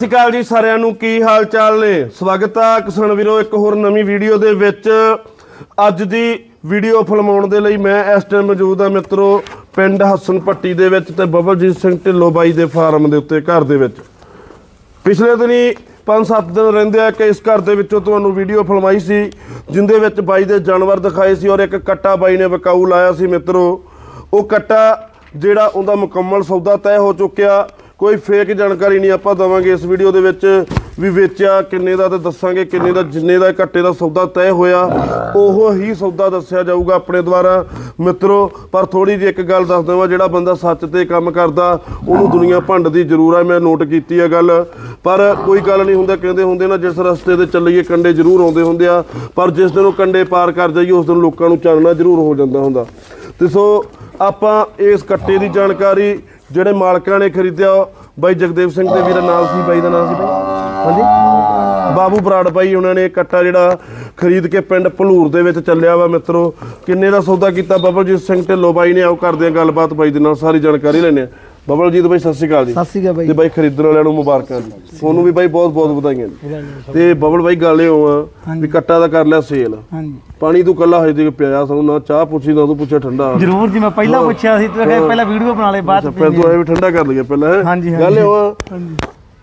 ਸਤਿ ਸ਼੍ਰੀ ਅਕਾਲ ਜੀ ਸਾਰਿਆਂ ਨੂੰ, ਕੀ ਹਾਲ ਚਾਲ ਨੇ? ਸਵਾਗਤ ਆ ਕਿਸਾਨ ਵੀਰੋ, ਇੱਕ ਹੋਰ ਨਵੀਂ ਵੀਡੀਓ ਦੇ ਵਿੱਚ। ਅੱਜ ਦੀ ਵੀਡੀਓ ਫਿਲਮਾਉਣ ਦੇ ਲਈ ਮੈਂ ਇਸ ਟਾਈਮ ਮੌਜੂਦ ਆ ਮਿੱਤਰੋ, ਪਿੰਡ ਹਸਨ ਪੱਟੀ ਦੇ ਵਿੱਚ ਤੇ ਬਬਲਜੀਤ ਸਿੰਘ ਢਿੱਲੋਂ ਬਾਈ ਦੇ ਫਾਰਮ ਦੇ ਉੱਤੇ, ਘਰ ਦੇ ਵਿੱਚ। ਪਿਛਲੇ ਦਿਨੀ 5-7 ਦਿਨ ਰਹਿੰਦੇ ਆ ਕਿ ਇਸ ਘਰ ਦੇ ਵਿੱਚੋਂ ਤੁਹਾਨੂੰ ਵੀਡੀਓ ਫਿਲਮਾਈ ਸੀ, ਜਿੰਦੇ ਵਿੱਚ ਬਾਈ ਦੇ ਜਾਨਵਰ ਦਿਖਾਏ ਸੀ ਔਰ ਇੱਕ ਕੱਟਾ ਬਾਈ ਨੇ ਵਿਕਾਊ ਲਾਇਆ ਸੀ ਮਿੱਤਰੋ। ਉਹ ਕੱਟਾ ਜਿਹੜਾ ਉਹਦਾ ਮੁਕੰਮਲ ਸੌਦਾ ਤੈਅ ਹੋ ਚੁੱਕਿਆ ਕੋਈ ਫੇਕ ਜਾਣਕਾਰੀ ਨਹੀਂ ਆਪਾਂ ਦਵਾਂਗੇ ਇਸ ਵੀਡੀਓ ਦੇ ਵਿੱਚ ਵੀ ਵੇਚਿਆ ਕਿੰਨੇ ਦਾ ਤੇ ਦੱਸਾਂਗੇ ਕਿੰਨੇ ਦਾ, ਜਿੰਨੇ ਦਾ ਕੱਟੇ ਦਾ ਸੌਦਾ ਤੈਅ ਹੋਇਆ। ਉਹ ਹੀ ਸੌਦਾ ਦੱਸਿਆ ਜਾਊਗਾ ਆਪਣੇ ਦੁਆਰਾ। ਮਿੱਤਰੋ, ਪਰ ਥੋੜੀ ਜਿਹੀ ਇੱਕ ਗੱਲ ਦੱਸ ਦਵਾਂ, ਜਿਹੜਾ ਬੰਦਾ ਸੱਚ ਤੇ ਕੰਮ ਕਰਦਾ, ਉਹਨੂੰ ਦੁਨੀਆ ਭੰਡਦੀ ਜ਼ਰੂਰ ਹੈ ਮੈਂ ਨੋਟ ਕੀਤੀ ਹੈ ਗੱਲ। ਪਰ ਕੋਈ ਗੱਲ ਨਹੀਂ ਹੁੰਦਾ, ਕਹਿੰਦੇ ਹੁੰਦੇ ਨਾ, ਜਿਸ ਰਸਤੇ ਤੇ ਚੱਲੀਏ, ਕੰਡੇ ਜ਼ਰੂਰ ਆਉਂਦੇ ਹੁੰਦੇ ਆ। ਪਰ ਜਿਸ ਦਿਨ ਉਹ ਕੰਡੇ ਪਾਰ ਕਰ ਜਾਈਏ, ਉਸ ਦਿਨ ਲੋਕਾਂ ਨੂੰ ਚਾਨਣਾ ਜ਼ਰੂਰ ਹੋ ਜਾਂਦਾ ਹੁੰਦਾ। ਤੇ ਸੋ, ਆਪਾਂ ਇਸ ਕੱਟੇ ਦੀ ਜਾਣਕਾਰੀ ਜਿਹੜੇ ਮਾਲਕਾਂ ਨੇ ਖਰੀਦਿਆ, ਬਾਈ ਜਗਦੇਵ ਸਿੰਘ ਦੇ ਵੀਰਾ ਨਾਮ ਸੀ ਬਾਈ ਦਾ ਨਾਮ ਸੀ ਬਾਈ। ਹਾਂਜੀ। ਬਾਬੂ ਬਰਾੜ ਬਾਈ ਉਹਨਾਂ ਨੇ ਕੱਟਾ ਜਿਹੜਾ ਖਰੀਦ ਕੇ ਪਿੰਡ ਭਲੂਰ ਦੇ ਵਿੱਚ ਚੱਲਿਆ ਵਾ ਮਿੱਤਰੋ। ਕਿੰਨੇ ਦਾ ਸੌਦਾ ਕੀਤਾ ਬਬਲਜੀਤ ਸਿੰਘ ਢਿੱਲੋਂ ਬਾਈ ਨੇ, ਆਓ ਕਰਦੇ ਆ ਗੱਲਬਾਤ ਬਾਈ ਦੇ ਨਾਲ, ਸਾਰੀ ਜਾਣਕਾਰੀ ਲੈਣੇ ਆ ਬਬਲਜੀਤ ਬਾਈ ਸਤਿ ਸ਼੍ਰੀ ਅਕਾਲ ਜੀ। ਸਤਿ ਸ਼੍ਰੀ ਅਕਾਲ ਬਾਈ। ਤੇ ਬਾਈ ਖਰੀਦਣ ਵਾਲਿਆਂ ਨੂੰ ਮੁਬਾਰਕਾਂ ਜੀ। ਤੁਹਾਨੂੰ ਵੀ ਬਾਈ ਬਹੁਤ ਬਹੁਤ ਵਧਾਈਆਂ ਜੀ। ਤੇ ਬਬਲ ਬਾਈ ਗੱਲ ਇਹ ਆ ਵੀ ਕੱਟਾ ਦਾ ਕਰ ਲਿਆ ਸੇਲ। ਹਾਂਜੀ। ਪਾਣੀ ਤੂੰ ਕੱਲਾ ਹਜੇ ਤੱਕ ਪਿਆ ਸਾਨੂੰ ਨਾ ਚਾਹ ਪੁੱਛੀ ਨਾ ਤੂੰ ਪੁੱਛਿਆ ਠੰਡਾ। ਜਰੂਰ ਜੀ ਮੈਂ ਪਹਿਲਾਂ ਪੁੱਛਿਆ ਸੀ ਤੂੰ ਪਹਿਲਾਂ ਵੀਡੀਓ ਬਣਾ ਲੈ ਬਾਅਦ ਫਿਰ ਤੂੰ ਐ ਵੀ ਠੰਡਾ ਕਰ ਲਈਏ ਪਹਿਲਾਂ ਹੈਂ? ਹਾਂਜੀ, ਹਾਂਜੀ। ਗੱਲ ਇਹ ਆ ਹਾਂਜੀ।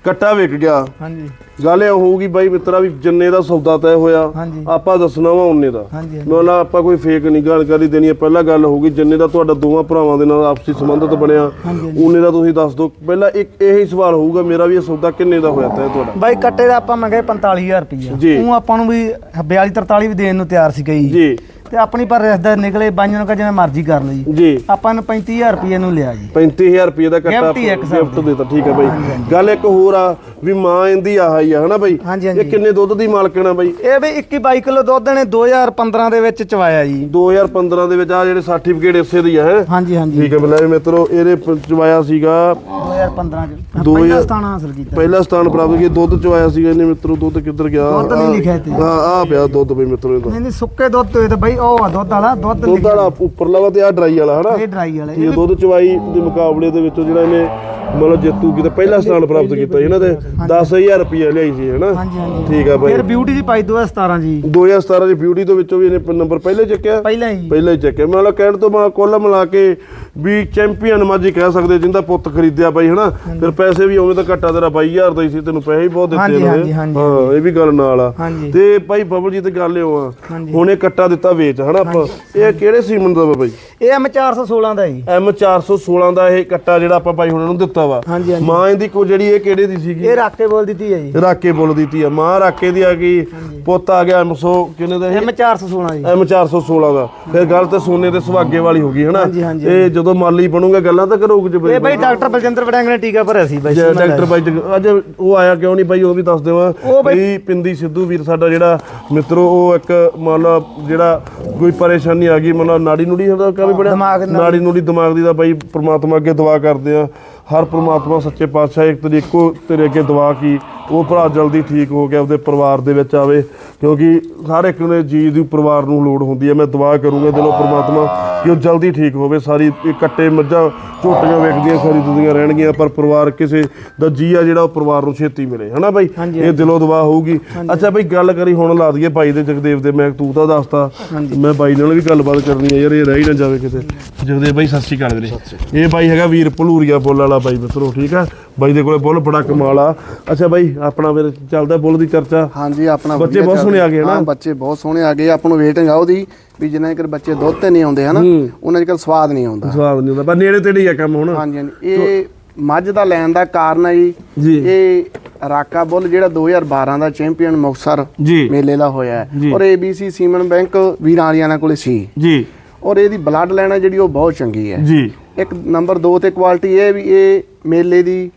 ਕੱਟਾ ਵਿਕ ਗਿਆ। ਹਾਂਜੀ। ਗੱਲ ਇਹ ਹੋਊਗੀ ਬਾਈ ਮਿੱਤਰਾ ਵੀ ਜਿੰਨੇ ਦਾ ਸੌਦਾ ਤੈਅ ਹੋਇਆ ਹਾਂਜੀ। ਆਪਾਂ ਦੱਸਣਾ ਵਾ ਉਹਨੇ ਦਾ। ਹਾਂਜੀ, ਹਾਂਜੀ। ਮਤਲਬ ਆਪਾਂ ਕੋਈ ਫੇਕ ਨਹੀਂ ਜਾਣਕਾਰੀ ਦੇਣੀ ਹੈ। ਪਹਿਲਾਂ ਗੱਲ ਹੋਊਗੀ ਜਿੰਨੇ ਦਾ ਤੁਹਾਡਾ ਦੋਵਾਂ ਭਰਾਵਾਂ ਦੇ ਨਾਲ ਆਪਸੀ ਸੰਬੰਧਤ ਬਣਿਆ ਹਾਂਜੀ, ਉਹਨੇ ਦਾ ਤੁਸੀਂ ਦੱਸ ਦਿਓ। ਪਹਿਲਾਂ ਇੱਕ ਇਹੀ ਸਵਾਲ ਹੋਊਗਾ ਮੇਰਾ ਵੀ ਇਹ ਸੌਦਾ ਕਿੰਨੇ ਦਾ ਹੋਇਆ ਤੈਅ ਤੁਹਾਡਾ? ਬਾਈ ਕੱਟੇ ਦਾ ਆਪਾਂ ਮੰਗੇ 45000 ਰੁਪਈਆ। ਜੀ। ਉਹ ਆਪਾਂ ਨੂੰ ਵੀ 42 43 ਵੀ ਦੇਣ ਨੂੰ ਤਿਆਰ ਸੀ ਗਈ ਜੀ। ਤੇ ਆਪਣੀ ਪਰ ਰਿਸ਼ਤੇਦਾਰ ਨਿਕਲੇ ਬਾਈਆਂ ਨੂੰ ਕਹ ਜਿਵੇਂ ਮਰਜ਼ੀ ਕਰ ਲਈ ਜੀ। ਆਪਾਂ ਨੂੰ 35000 ਰੁਪਈਏ ਨੂੰ ਲਿਆ ਜੀ। 35000 ਰੁਪਏ ਦਾ ਕੱਟਾ Gift ਹੀ ਇੱਕ ਹਿਸਾਬ ਗਿਫਟ ਦੇਤਾ ਠੀਕ ਹੈ ਬਾਈ। ਗੱਲ ਇੱਕ ਹੋਰ ਆ ਵੀ ਮਾਂ ਇਹਦੀ ਆਹ ਹੀ ਆ ਹਨਾ ਬਾਈ? ਹਾਂਜੀ, ਇਹ। ਕਿੰਨੇ ਦੁੱਧ ਦੀ ਮਾਲਕਣ ਆ ਬਾਈ? ਇਹ ਵੀ 21 22 ਕਿਲੋ ਦੁੱਧ ਨੇ 2015 ਦੇ ਵਿੱਚ ਚਵਾਇਆ ਜੀ। 2015 ਦੇ ਵਿੱਚ ਆ ਜਿਹੜੇ ਸਰਟੀਫਿਕੇਟ ਇਸੇ ਦੀ ਆ ਹੈ? ਹਾਂਜੀ ਹਾਂਜੀ। ਠੀਕ ਹੈ ਬਲੇ ਮਿੱਤਰੋ ਇਹਦੇ ਪ- ਚਵਾਇਆ ਸੀਗਾ 2015 ਚ। ਦੋ ਪਹਿਲਾ ਹਜ਼ਾਰ- ਸਥਾਨ ਹਾਸਲ ਕੀਤਾ। ਪਹਿਲਾ ਸਥਾਨ ਪ੍ਰਾਪਤ ਕੀਤਾ ਦੁੱਧ ਚਵਾਇਆ ਸੀਗਾ ਇਹਨੇ ਮਿੱਤਰੋ ਦੁੱਧ ਕਿੱਧਰ ਗਿਆ? ਦੁੱਧ ਨਹੀਂ ਲਿਖਿਆ ਇੱਥੇ। ਹਾਂ ਆ ਪਿਆ ਦੁੱਧ ਬਈ ਮਿੱਤਰੋ ਇਹਦਾ। ਨਹੀਂ ਨਹੀਂ ਸੁੱਕੇ ਦੁੱਧ ਤਾਂ ਬਾਈ ਉਹ ਆ ਦੁੱਧ ਵਾਲਾ ਦੁੱਧ ਦੁੱਧ ਲਿਖਿਆ ਵਾਲਾ ਉੱਪਰਲਾ ਵਾ ਤੇ ਆ ਡਰਾਈ ਵਾਲਾ ਹਨਾ? ਇਹ ਡਰਾਈ ਵਾਲੇ ਇਹ ਦੁੱਧ ਚਵਾਈ ਦੇ ਮੁਕਾਬਲੇ ਦੇ ਵਿੱਚੋਂ ਜਿਹੜਾ ਇਹਨੇ ਮਤਲਬ ਜੇਤੂ ਕੀਤਾ ਪਹਿਲਾ ਸਥਾਨ ਪ੍ਰਾਪਤ ਕੀਤਾ ਇਹਨਾਂ ਦੇ। 10000 ਰੁਪਏ ਲਿਆਈ ਸੀ ਹਨਾ? ਹਾਂਜੀ ਹਾਂਜੀ। ਠੀਕ ਆ ਬਾਈ ਫਿਰ ਬਿਊਟੀ ਦੀ ਪਾਈ 2017 ਜੀ। 2017 ਦੀ ਬਿਊਟੀ ਦੇ ਵਿੱਚੋਂ ਵੀ ਇਹਨੇ ਨੰਬਰ ਪਹਿਲੇ ਚੱਕਿਆ? ਪਹਿਲਾਂ ਹੀ। ਪਹਿਲਾਂ ਹੀ ਚੱਕਿਆ। ਮਤਲਬ ਕਹਿਣ ਤੋਂ ਮਾ ਕੁੱਲ ਮਿਲਾ ਕੇ ਵੀ ਚੈਂਪੀਅਨ ਮਾਝੀ ਕਹਿ ਸਕਦੇ ਜਿੰਦਾ ਪੁੱਤ ਖਰੀਦਿਆ ਬਾਈ ਹਨਾ? ਫਿਰ ਪੈਸੇ ਵੀ ਉਵੇਂ ਤਾਂ ਘੱਟਾ ਤੇਰਾ 22000 ਦਾ ਹੀ ਸੀ ਤੈਨੂੰ ਪੈਸੇ ਹੀ ਬਹੁਤ ਦਿੱਤੇ ਨੇ। ਹਾਂ ਇਹ ਵੀ ਗੱਲ ਨਾਲ ਆ। ਤੇ ਭਾਈ ਬਬਲ ਜੀ ਤੇ ਗੱਲ ਇਹ ਆ। ਹੁਣ ਇਹ ਕੱਟਾ ਦਿੱਤਾ ਵੇਚ ਹਨਾ ਆਪਾਂ? ਇਹ ਕਿਹੜੇ ਸੀਮਨ ਦਾ ਬਾਈ? ਇਹ ਐਮ 416 ਦਾ ਜੀ। ਐਮ 416 ਦਾ ਇਹ ਕੱਟਾ ਜਿਹੜਾ ਆਪਾਂ ਬਾਈ ਹੁਣਾਂ ਨੂੰ ਦਿੱਤਾ ਵਾ। ਮਾਂ ਇਹਦੀ ਕੋ ਜਿਹੜੀ ਇਹ ਕਿਹੜੇ ਦੀ ਸੀਗੀ? ਇਹ ਰੱਖ ਕੇ ਬੋਲ ਦਿੱਤੀ ਹੈ ਜੀ। ਰਾਕੇ ਬੋਲ ਦਿੱਤੀ ਆ। ਮਾਂ ਰਾਕੇ ਦੀ ਆ ਗਈ ਪੁੱਤ ਆ ਗਿਆ ਐਮ100 ਕਿੰਨੇ ਦਾ ਇਹ? ਐਮ 416 ਜੀ। ਐਮ 416 ਦਾ। ਫਿਰ ਗੱਲ ਤੇ ਸੋਨੇ ਤੇ ਸੁਹਾਗੇ ਵਾਲੀ ਹੋ ਗਈ ਹਨਾ? ਇਹ ਜਦੋਂ ਮਾਲੀ ਬਣੂਗਾ ਗੱਲਾਂ ਤਾਂ ਕਰੋਗੇ ਜੀ ਇਹ ਬਾਈ ਡਾਕਟਰ ਬਲਜਿੰਦਰ ਵੜੈਂਗ ਨੇ ਟੀਕਾ ਭਰਿਆ ਸੀ ਬਾਈ ਜੇ ਡਾਕਟਰ ਬਾਈ ਅੱਜ ਉਹ ਆਇਆ ਕਿਉਂ ਨਹੀਂ ਬਾਈ ਉਹ ਵੀ ਦੱਸ ਦੇਵਾਂ। ਉਹ ਬਾਈ- ਪਿੰਦੀ ਸਿੱਧੂ ਵੀਰ ਸਾਡਾ ਜਿਹੜਾ ਮਿੱਤਰੋ ਉਹ ਇੱਕ ਮੰਨ ਲਾ ਜਿਹੜਾ ਕੋਈ ਪਰੇਸ਼ਾਨੀ ਆ ਗਈ ਮੰਨ ਲਾ ਨਾੜੀ ਨੂੜੀ ਹੁੰਦਾ ਕਾ ਵੀ ਬੜਿਆ ਦਿਮਾਗ ਨਾਲ। ਨਾੜੀ ਨੂੜੀ ਦਿਮਾਗ ਦੀ ਦਾ ਬਾਈ ਪ੍ਰਮਾਤਮਾ ਅੱਗੇ ਦੁਆ ਕਰਦੇ ਆ। ਹਰ ਪ੍ਰਮਾਤਮਾ ਸੱਚੇ ਪਾਤਸ਼ਾਹ ਇੱਕ ਤੇਰੀ ਇੱਕੋ ਤੇਰੇ ਅੱਗੇ ਦੁਆ ਕੀ ਉਹ ਭਰਾ ਜਲਦੀ ਠੀਕ ਹੋ ਕੇ ਆਪਦੇ ਪਰਿਵਾਰ ਦੇ ਵਿੱਚ ਆਵੇ। ਕਿਉਂਕਿ ਹਰ ਇੱਕ ਨੇ ਜੀ ਦੀ ਪਰਿਵਾਰ ਨੂੰ ਲੋੜ ਹੁੰਦੀ ਹੈ। ਮੈਂ ਦੁਆ ਕਰੂੰਗਾ ਦਿਲੋਂ ਪ੍ਰਮਾਤਮਾ ਕਿ ਉਹ ਜਲਦੀ ਠੀਕ ਹੋਵੇ ਸਾਰੀ ਇਹ ਕੱਟੇ ਮੱਝਾਂ ਝੋਟੀਆਂ ਵੇਖਦੀਆਂ ਸਾਰੀ ਦੁਨੀਆਂ ਰਹਿਣਗੀਆਂ ਪਰ ਪਰਿਵਾਰ ਕਿਸੇ ਦਾ ਜੀ ਆ ਜਿਹੜਾ ਉਹ ਪਰਿਵਾਰ ਨੂੰ ਛੇਤੀ ਮਿਲੇ। ਹਨਾ ਬਾਈ? ਇਹ ਦਿਲੋਂ ਦੁਆ ਹੋਊਗੀ। ਅੱਛਾ ਬਾਈ ਗੱਲ ਕਰੀ ਹੁਣ ਲਾ ਦਈਏ ਬਾਈ ਦੇ ਜਗਦੇਵ ਦੇ ਮੈਂ ਤੂੰ ਤਾਂ ਦੱਸਤਾ। ਮੈਂ ਬਾਈ ਨਾਲ ਵੀ ਗੱਲਬਾਤ ਕਰਨੀ ਹੈ ਯਾਰ ਇਹ ਰਹਿ ਹੀ ਨਾ ਜਾਵੇ ਕਿਤੇ। ਜਗਦੇਵ ਬਾਈ ਸਤਿ ਸ਼੍ਰੀ ਅਕਾਲ ਵੀਰੇ। ਇਹ ਬਾਈ ਹੈਗਾ ਵੀਰ ਭਲੂਰੀਆ ਬੁੱਲ ਵਾਲਾ ਬਾਈ ਮਿੱਤਰੋ ਠੀਕ ਆ? ਬਾਈ ਦੇ ਕੋਲੇ ਬੁੱਲ ਬੜਾ ਕਮਾਲ ਆ। ਅੱਛਾ ਬਾਈ ਆਪਣਾ ਫਿਰ ਚੱਲਦਾ ਬੁੱਲ ਦੀ ਚਰਚਾ? ਹਾਂਜੀ ਆਪਣਾ ਬੱਚੇ ਬਹੁਤ ਸੋਹਣੇ ਆ ਗਏ ਹਾਂ ਨਾ? ਬੱਚੇ ਬਹੁਤ ਸੋਹਣੇ ਆ ਗਏ। ਆਪਾਂ ਨੂੰ ਵੇਟਿੰਗ ਆ ਉਹਦੀ। ਵੀ ਜਿੰਨਾ ਚਿਰ ਬੱਚੇ ਦੁੱਧ ਤੇ ਨਹੀਂ ਆਉਂਦੇ ਹਨਾ ਉਹਨਾਂ ਚਿਰ ਸਵਾਦ ਨਹੀਂ ਆਉਂਦਾ। ਸਵਾਦ ਨਹੀਂ ਹੁੰਦਾ ਪਰ ਨੇੜੇ ਤੇੜੇ ਹੀ ਆ ਕੰਮ ਹੁਣ। ਹਾਂਜੀ ਹਾਂਜੀ। ਇਹ ਮੱਝ ਦਾ ਲੈਣ ਦਾ ਕਾਰਨ ਹੈ ਜੀ। ਇਹ ਰਾਕਾ ਬੁੱਲ ਜਿਹੜਾ 2012 ਦਾ ਚੈਂਪੀਅਨ ਮੁਕਤਸਰ ਜੀ। ਮੇਲੇ ਦਾ ਹੋਇਆ ਔਰ ABC ਸੀਮਨ ਬੈਂਕ ਵੀਰਾਂ ਵਾਲਿਆਂ ਕੋਲੇ ਸੀ। ਜੀ। ਔਰ ਇਹਦੀ ਬਲੱਡ ਲਾਈਨ ਹੈ ਜਿਹੜੀ ਉਹ ਬਹੁਤ ਚੰਗੀ ਹੈ। ਜੀ। ਇੱਕ ਨੰਬਰ 2 ਤੇ ਕੁਆਲਿਟੀ ਇਹ ਵੀ ਇਹ ਮੇਲੇ ਦੀ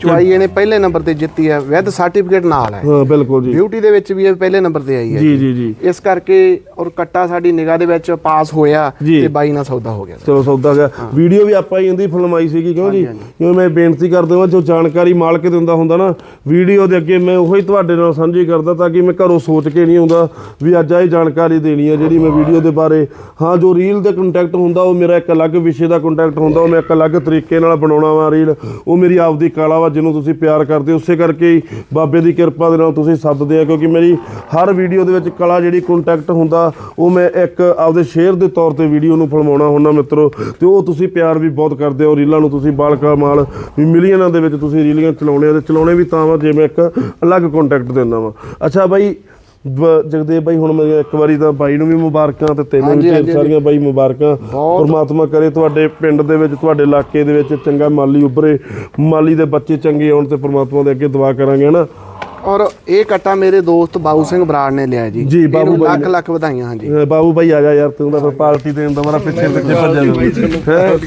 ਚੁਆਈ ਇਹਨੇ ਪਹਿਲੇ ਨੰਬਰ ਤੇ ਜਿੱਤੀ ਹੈ ਵਿਦ ਸਰਟੀਫਿਕੇਟ ਨਾਲ ਹੈ। ਹਾਂ ਬਿਲਕੁਲ ਜੀ। ਬਿਊਟੀ ਦੇ ਵਿੱਚ ਵੀ ਇਹ ਪਹਿਲੇ ਨੰਬਰ ਤੇ ਆਈ ਹੈ। ਜੀ ਜੀ ਜੀ। ਇਸ ਕਰਕੇ ਔਰ ਕੱਟਾ ਸਾਡੀ ਨਿਗਾਹ ਦੇ ਵਿੱਚ ਪਾਸ ਹੋਇਆ। ਤੇ ਬਾਈ ਨਾਲ ਸੌਦਾ ਹੋ ਗਿਆ। ਚਲੋ ਸੌਦਾ ਗਿਆ। ਵੀਡੀਓ ਵੀ ਆਪਾਂ ਹੀ ਇਹਦੀ ਫਿਲਮਾਈ ਸੀਗੀ ਕਿਉਂ ਜੀ? ਕਿਉਂ ਮੈਂ ਬੇਨਤੀ ਕਰਦਾ ਹਾਂ ਜੋ ਜਾਣਕਾਰੀ ਮਾਲਕ ਦਿੰਦਾ ਹੁੰਦਾ ਨਾ ਵੀਡੀਓ ਦੇ ਅੱਗੇ ਮੈਂ ਉਹੀ ਤੁਹਾਡੇ ਨਾਲ ਸਾਂਝੀ ਕਰਦਾ ਤਾਂ ਕਿ ਮੈਂ ਘਰੋਂ ਸੋਚ ਕੇ ਨਹੀਂ ਆਉਂਦਾ ਵੀ ਅੱਜ ਆਹ ਜਾਣਕਾਰੀ ਦੇਣੀ ਹੈ ਜਿਹੜੀ ਮੈਂ ਵੀਡੀਓ ਦੇ ਬਾਰੇ। ਹਾਂ ਜੋ ਰੀਲ ਦੇ ਕੰਟੈਕਟ ਹੁੰਦਾ ਉਹ ਮੇਰਾ ਇੱਕ ਅਲੱਗ ਵਿਸ਼ੇ ਦਾ ਕੰਟੈਕਟ ਹੁੰਦਾ ਉਹ ਮੈਂ ਇੱਕ ਅਲੱਗ ਤਰੀਕੇ ਨਾਲ ਬਣਾਉਣਾ ਵਾ ਰੀਲ ਉਹ ਮੇਰੀ ਆਪਦੀ ਕਲਾ ਕਲਾ ਵਾ ਜਿਹਨੂੰ ਤੁਸੀਂ ਪਿਆਰ ਕਰਦੇ ਹੋ। ਉਸੇ ਕਰਕੇ ਹੀ ਬਾਬੇ ਦੀ ਕਿਰਪਾ ਦੇ ਨਾਲ ਤੁਸੀਂ ਸੱਦਦੇ ਆ, ਕਿਉਂਕਿ ਮੇਰੀ ਹਰ ਵੀਡੀਓ ਦੇ ਵਿੱਚ ਕਲਾ ਜਿਹੜੀ ਕੰਟੈਕਟ ਹੁੰਦਾ, ਉਹ ਮੈਂ ਇੱਕ ਆਪਦੇ ਸ਼ੇਅਰ ਦੇ ਤੌਰ ਤੇ ਵੀਡੀਓ ਨੂੰ ਫਿਲਮਾਉਣਾ ਹੁੰਦਾ ਮਿੱਤਰੋ, ਤੇ ਉਹ ਤੁਸੀਂ ਪਿਆਰ ਵੀ ਬਹੁਤ ਕਰਦੇ ਹੋ। ਰੀਲਾਂ ਨੂੰ ਤੁਸੀਂ ਬਾਲਕਾ ਮਾਲ ਵੀ ਮਿਲੀਅਨਾਂ ਦੇ ਵਿੱਚ ਤੁਸੀਂ ਰੀਲੀਆਂ ਚਲਾਉਣੇ ਆ, ਤੇ ਚਲਾਉਣੇ ਵੀ ਤਾਂ ਵਾ ਜੇ ਮੈਂ ਇੱਕ ਅਲੱਗ ਕੰਟੈਕਟ ਦਿੰਦਾ ਵਾ। ਅੱਛਾ ਬਾਈ ਜਗਦੇਵ ਬਾਈ ਹੁਣ ਮੈਂ ਇੱਕ ਵਾਰੀ ਤਾਂ ਬਾਈ ਨੂੰ ਵੀ ਮੁਬਾਰਕਾਂ ਤੇ ਤੈਨੂੰ ਵੀ ਢੇਰ ਸਾਰੀਆਂ ਬਾਈ ਮੁਬਾਰਕਾਂ। ਪਰਮਾਤਮਾ ਕਰੇ ਤੁਹਾਡੇ ਪਿੰਡ ਦੇ ਵਿੱਚ ਤੁਹਾਡੇ ਇਲਾਕੇ ਦੇ ਵਿੱਚ ਚੰਗਾ ਮਾਲੀ ਉੱਭਰੇ ਮਾਲੀ ਦੇ ਬੱਚੇ ਚੰਗੇ ਆਉਣ ਤੇ ਪਰਮਾਤਮਾ ਦੇ ਅੱਗੇ ਦੁਆ ਕਰਾਂਗੇ ਹਨਾ? ਔਰ ਇਹ ਕੱਟਾ ਮੇਰੇ ਦੋਸਤ ਬਾਬੂ ਸਿੰਘ ਬਰਾੜ ਨੇ ਲਿਆ ਜੀ। ਜੀ, ਬਾਬੂ ਬਾਈ ਲੱਖ ਲੱਖ ਵਧਾਈਆਂ ਹਾਂਜੀ। ਬਾਬੂ ਬਾਈ ਆ ਜਾ ਯਾਰ ਤੂੰ ਤਾਂ ਫਿਰ ਪਾਰਟੀ ਦੇਣ ਦਾ ਮਾਰਾ ਪਿੱਛੇ ਪਿੱਛੇ ਭੱਜਿਆ ਜਾਂਦਾ। ਹੈਂ?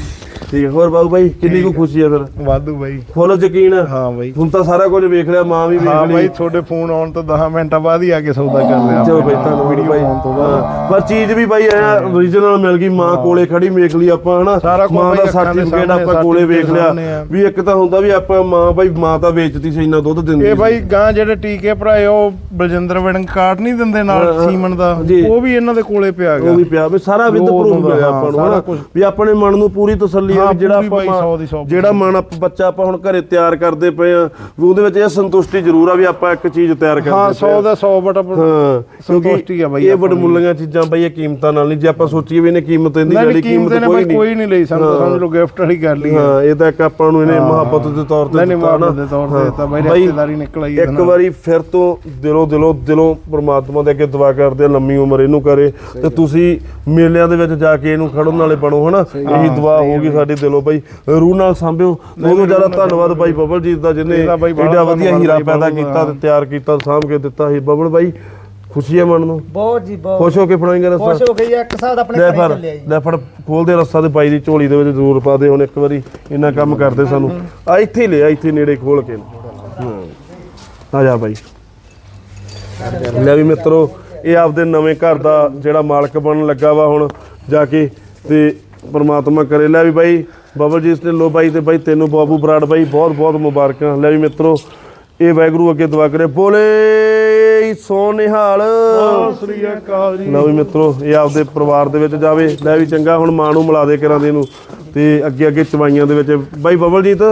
ਠੀਕ ਹੈ ਹੋਰ ਬਾਬੂ ਬਾਈ ਕਿੰਨੀ ਕੁ ਖੁਸ਼ੀ ਹੈ ਫਿਰ? ਵਾਧੂ ਬਾਈ। ਫੁੱਲ ਯਕੀਨ? ਹੈ ਹਾਂ ਬਾਈ। ਹੁਣ ਤਾਂ ਸਾਰਾ ਕੁਝ ਵੇਖ ਲਿਆ ਮਾਂ ਵੀ ਹਾਂ ਵੇਖ ਬਾਈ ਲਈ ਤੁਹਾਡੇ ਫੋਨ ਆਉਣ ਤੋਂ 10 ਮਿੰਟਾਂ ਬਾਅਦ ਹੀ ਆ ਕੇ ਸੌਦਾ ਕਰ ਲਿਆ ਚਲੋ ਬਾਈ ਤੁਹਾਨੂੰ ਵੀਡੀਓ ਬਾਈ। ਹਾਂ, ਪਰ ਚੀਜ਼ ਵੀ ਬਾਈ ਐ ਓਰੀਜਨਲ ਮਿਲ ਗਈ ਮਾਂ ਕੋਲੇ ਖੜੀ ਵੇਖ ਲਈ ਆਪਾਂ ਹਨਾ? ਸਾਰਾ ਕੁਝ ਮਾਂ ਬਾਈ ਦਾ ਸਰਟੀਫਿਕੇਟ ਆਪਾਂ ਕੋਲੇ ਵੇਖ ਲਿਆ। ਵੀ ਇੱਕ ਤਾਂ ਹੁੰਦਾ ਵੀ ਆਪਾਂ ਮਾਂ ਬਾਈ ਮਾਂ ਤਾਂ ਵੇਚਦੀ ਸੀ ਇੰਨਾ ਦੁੱਧ ਦਿੰਦੀ ਇਹ। ਬਾਈ ਗਾਂ ਜਿਹੜੇ ਟੀਕੇ ਭਰਾਏ ਉਹ ਬਲਜਿੰਦਰ ਵੜਨ ਕਾਰਡ ਨਹੀਂ ਦਿੰਦੇ ਨਾਲ ਹਾਂ, ਹਾਂ। ਸੀਮਨ ਦਾ। ਉਹ ਵੀ ਇਹਨਾਂ ਦੇ ਕੋਲੇ ਪਿਆ ਗਿਆ। ਉਹ ਵੀ ਪਿਆ ਵੀ ਸਾਰਾ ਵਿਦ ਪ੍ਰੂਫ ਮਿਲਿਆ ਹਾਂ, ਆਪਾਂ ਨੂੰ ਹਨਾ। ਵੀ ਆਪਣੇ ਮਨ ਨੂੰ ਪੂਰੀ ਤਸੱਲੀ ਹੈ ਹਾਂ, ਵੀ ਜਿਹੜਾ ਆਪਾਂ ਮਾਂ- ਜਿਹੜਾ ਮਨ ਆਪ ਬੱਚਾ ਆਪਾਂ ਹੁਣ ਘਰੇ ਤਿਆਰ ਕਰਦੇ ਪਏ ਆ ਵੀ ਉਹਦੇ ਵਿੱਚ ਇਹ ਸੰਤੁਸ਼ਟੀ ਜ਼ਰੂਰ ਆ ਵੀ ਆਪਾਂ ਇੱਕ ਚੀਜ਼ ਤਿਆਰ ਕਰਦੇ ਹਾਂ ਪਏ 100 ਆ। ਦਾ 100 ਬਟ ਹਾਂ ਸੰਤੁਸ਼ਟੀ ਆ ਬਾਈ ਇਹ ਆਪਾਂ ਨੂੰ। ਵਡਮੁੱਲੀਆਂ ਚੀਜ਼ਾਂ ਬਾਈ ਇਹ ਕੀਮਤਾਂ ਨਾਲ ਨਹੀਂ ਜੇ ਆਪਾਂ ਸੋਚੀਏ ਵੀ ਇਹਨੇ ਕੀਮਤ ਇਹਦੀ ਨਹੀਂ ਜਿਹੜੀ ਕੀਮਤ ਕੀਮਤ ਨੇ ਕੋਈ ਬਾਈ ਨਹੀਂ ਕੋਈ ਨਹੀਂ ਲਈ ਸਾਨੂੰ ਸਮਝ ਲਓ ਗਿਫਟ ਵਾਲੀ ਕਰ ਲਈ ਹੈ। ਹਾਂ ਇਹ ਤਾਂ ਇੱਕ ਆਪਾਂ ਨੂੰ ਇਹਨੇ ਮੁਹੱਬਤ ਦੇ ਤੌਰ ਤੇ ਨਹੀਂ ਨਹੀਂ ਦਿੱਤਾ ਨਾ। ਮਾਪੇ ਦੇ ਤੌਰ ਤੇ ਤਾਂ ਬਾਈ ਬਾਈ, ਰਿਸ਼ਤੇਦਾਰੀ ਨਿਕਲ ਆਈ ਇਹਦੇ ਇੱਕ ਨਾਲ। ਵਾਰੀ ਫਿਰ ਤੋਂ ਦਿਲੋਂ ਦਿਲੋਂ ਦਿਲੋਂ ਪ੍ਰਮਾਤਮਾ ਦੇ ਅੱਗੇ ਦੁਆ ਕਰਦੇ ਆ ਲੰਮੀ ਉਮਰ ਇਹਨੂੰ ਕਰੇ ਤੇ ਤੁਸੀਂ ਮੇਲਿਆਂ ਦੇ ਵਿੱਚ ਜਾ ਕੇ ਇਹਨੂੰ ਖੜਨ ਵਾਲੇ ਬਣੋ ਹਨਾ ਇਹੀ ਦੁਆ ਹੋਊਗੀ ਸਾਡੀ ਦਿਲੋਂ ਬਾਈ ਰੂਹ ਨਾਲ ਸਾਂਭਿਓ। ਉਦੋਂ ਜ਼ਿਆਦਾ ਧੰਨਵਾਦ ਬਾਈ ਬਬਲਜੀਤ ਦਾ ਜਿਹਨੇ ਏਡਾ ਵਧੀਆ ਹੀਰਾ ਪੈਦਾ। ਕੀਤਾ ਤੇ ਤਿਆਰ ਕੀਤਾ ਸਾਂਭ ਕੇ ਦਿੱਤਾ ਸੀ। ਬਬਲ ਬਾਈ ਖੁਸ਼ੀ ਹੈ ਮਨ ਨੂੰ? ਬਹੁਤ ਜੀ ਬਹੁਤ। ਖੁਸ਼ ਹੋ ਕੇ ਫੜਾਏਂਗੇ ਰਸਾ ਖੁਸ਼ ਹੋ ਗਈ ਇੱਕ ਸਾਥ ਆਪਣੇ ਲੈ ਘਰੇ ਫੜ ਚੱਲਿਆ ਜੀ। ਲੈ ਫੜ ਖੋਲ ਦੇ ਰੱਸਾ ਤੇ ਬਾਈ ਦੀ ਝੋਲੀ ਦੇ ਵਿੱਚ ਜ਼ਰੂਰ ਪਾ ਦੇ ਹੁਣ ਇੱਕ ਵਾਰੀ। ਇੰਨਾ ਕੰਮ ਕਰਦੇ ਸਾਨੂੰ। ਆ ਇੱਥੇ ਹੀ ਲਿਆ ਇੱਥੇ ਨੇੜੇ ਖੋਲ ਕੇ। ਹੂੰ। ਆ ਜਾ ਬਾਈ। ਲੈ ਵੀ ਮਿੱਤਰੋ ਇਹ ਆਪਦੇ ਨਵੇਂ ਘਰ ਦਾ ਜਿਹੜਾ ਮਾਲਕ ਬਣਨ ਲੱਗਾ ਵਾ ਹੁਣ ਜਾ ਕੇ ਤੇ ਪ੍ਰਮਾਤਮਾ ਕਰੇ। ਲੈ ਵੀ ਬਾਈ ਬਬਲ ਜੀ ਢਿੱਲੋਂ ਬਾਈ ਤੇ ਬਾਈ ਤੈਨੂੰ ਬਾਬੂ ਬਰਾੜ ਬਾਈ ਬਹੁਤ ਬਹੁਤ ਮੁਬਾਰਕਾਂ। ਲੈ ਵੀ ਮਿੱਤਰੋ ਇਹ ਵੈਗਰੂ ਅੱਗੇ ਦੁਆ ਕਰੇ। ਬੋਲੇ ਸੋ ਨਿਹਾਲ ਸ੍ਰੀ ਅਕਾਲ ਜੀ। ਲਓ ਵੀ ਮਿੱਤਰੋ ਇਹ ਆਪਦੇ ਪਰਿਵਾਰ ਦੇ ਵਿੱਚ ਜਾਵੇ। ਲੈ ਵੀ ਚੰਗਾ ਹੁਣ ਮਾਂ ਨੂੰ ਮਿਲਾ ਦੇ ਕਰਾਂ ਦੇ ਨੂੰ। ਤੇ ਅੱਗੇ ਅੱਗੇ ਚਵਾਈਆਂ ਦੇ ਵਿੱਚ। ਬਾਈ ਬਬਲਜੀਤ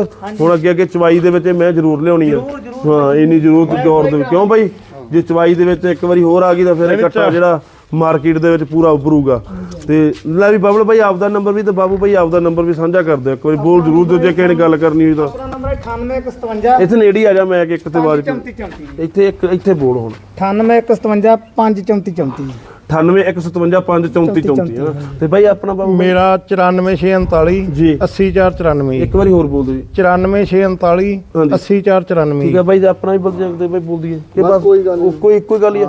ਹੁਣ ਅੱਗੇ ਅੱਗੇ ਚਵਾਈ ਦੇ ਵਿੱਚ ਮੈਂ ਜ਼ਰੂਰ ਲਿਆਉਣੀ ਆ। ਹਾਂ ਇੰਨੀ ਜ਼ਰੂਰਤ ਗੌਰ ਦੇ ਕਿਉਂ ਬਾਈ? ਜੇ ਚਵਾਈ ਦੇ ਵਿੱਚ ਇੱਕ ਵਾਰੀ ਹੋਰ ਆ ਗਈ ਤਾਂ ਫਿਰ ਇਹ ਕੱਟਾ ਜਿਹੜਾ ਮਾਰਕੀਟ ਦੇ ਵਿੱਚ ਪੂਰਾ ਉੱਭਰੂਗਾ। ਤੇ ਲੈ ਵੀ ਬਬਲ ਬਾਈ ਆਪਦਾ ਨੰਬਰ ਵੀ ਤੇ ਬਾਬੂ ਬਾਈ ਆਪਦਾ ਨੰਬਰ ਵੀ ਸਾਂਝਾ ਕਰ ਦਿਓ ਇੱਕ ਵਾਰੀ ਬੋਲ ਜ਼ਰੂਰ ਦਿਓ ਜੇ ਕਿਸੇ ਨੇ ਗੱਲ ਕਰਨੀ ਹੋਈ ਤਾਂ। ਆਪਣਾ ਨੰਬਰ 9857 ਇੱਥੇ ਨੇੜੇ ਹੀ ਆ ਜਾ ਮੈਂ ਕਿ ਇੱਕ ਤੇ ਆਵਾਜ਼ 3434 ਇੱਥੇ ਇੱਕ ਇੱਥੇ ਬੋਲ ਹੁਣ। 9857 53434 9815453434 ਤੇ ਬਾਈ ਆਪਣਾ ਬਾਬੂ ਮੇਰਾ 94639 ਜੀ। 80494 ਇੱਕ ਵਾਰੀ ਹੋਰ ਬੋਲ ਦਿਓ ਜੀ। 94639 ਹਾਂਜੀ। 80494 ਠੀਕ ਹੈ ਬਾਈ ਆਪਣਾ ਹੀ ਬੋਲ ਸਕਦੇ ਬਾਈ ਬੋਲ ਦਈਏ। ਕਿ ਬਸ ਕੋਈ ਗੱਲ ਉਹ ਕੋਈ ਇੱਕੋ ਹੀ ਗੱਲ ਹੀ ਹੈ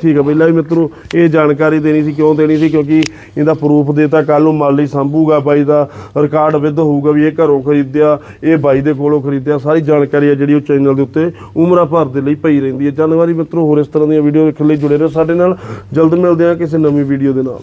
ਠੀਕ ਹੈ ਬਾਈ ਲੈ ਵੀ ਮਿੱਤਰੋ ਇਹ ਜਾਣਕਾਰੀ ਦੇਣੀ ਸੀ ਕਿਉਂ ਦੇਣੀ ਸੀ? ਕਿਉਂਕਿ ਇਹਦਾ ਪ੍ਰੂਫ ਦੇਤਾ ਕੱਲ ਨੂੰ ਮਾਲੀ ਸੰਭੂਗਾ ਬਾਈ ਦਾ ਰਿਕਾਰਡ ਵਿਦ ਹੋਊਗਾ ਵੀ ਇਹ ਘਰੋਂ ਖਰੀਦਿਆ ਇਹ ਬਾਈ ਦੇ ਕੋਲੋਂ ਖਰੀਦਿਆ ਸਾਰੀ ਜਾਣਕਾਰੀ ਹੈ ਜਿਹੜੀ ਉਹ ਚੈਨਲ ਦੇ ਉੱਤੇ ਉਮਰਾਂ ਭਰ ਦੇ ਲਈ ਪਈ ਰਹਿੰਦੀ ਹੈ ਜਾਣਕਾਰੀ ਮਿੱਤਰੋ ਹੋਰ ਇਸ ਤਰ੍ਹਾਂ ਦੀਆਂ ਵੀਡੀਓ ਦੇਖਣ ਲਈ ਜੁੜੇ ਰਹੋ ਸਾਡੇ ਨਾਲ। ਜਲਦ ਮਿਲਦੇ ਹਾਂ ਕਿਸੇ ਨਵੀਂ ਵੀਡੀਓ ਦੇ ਨਾਲ?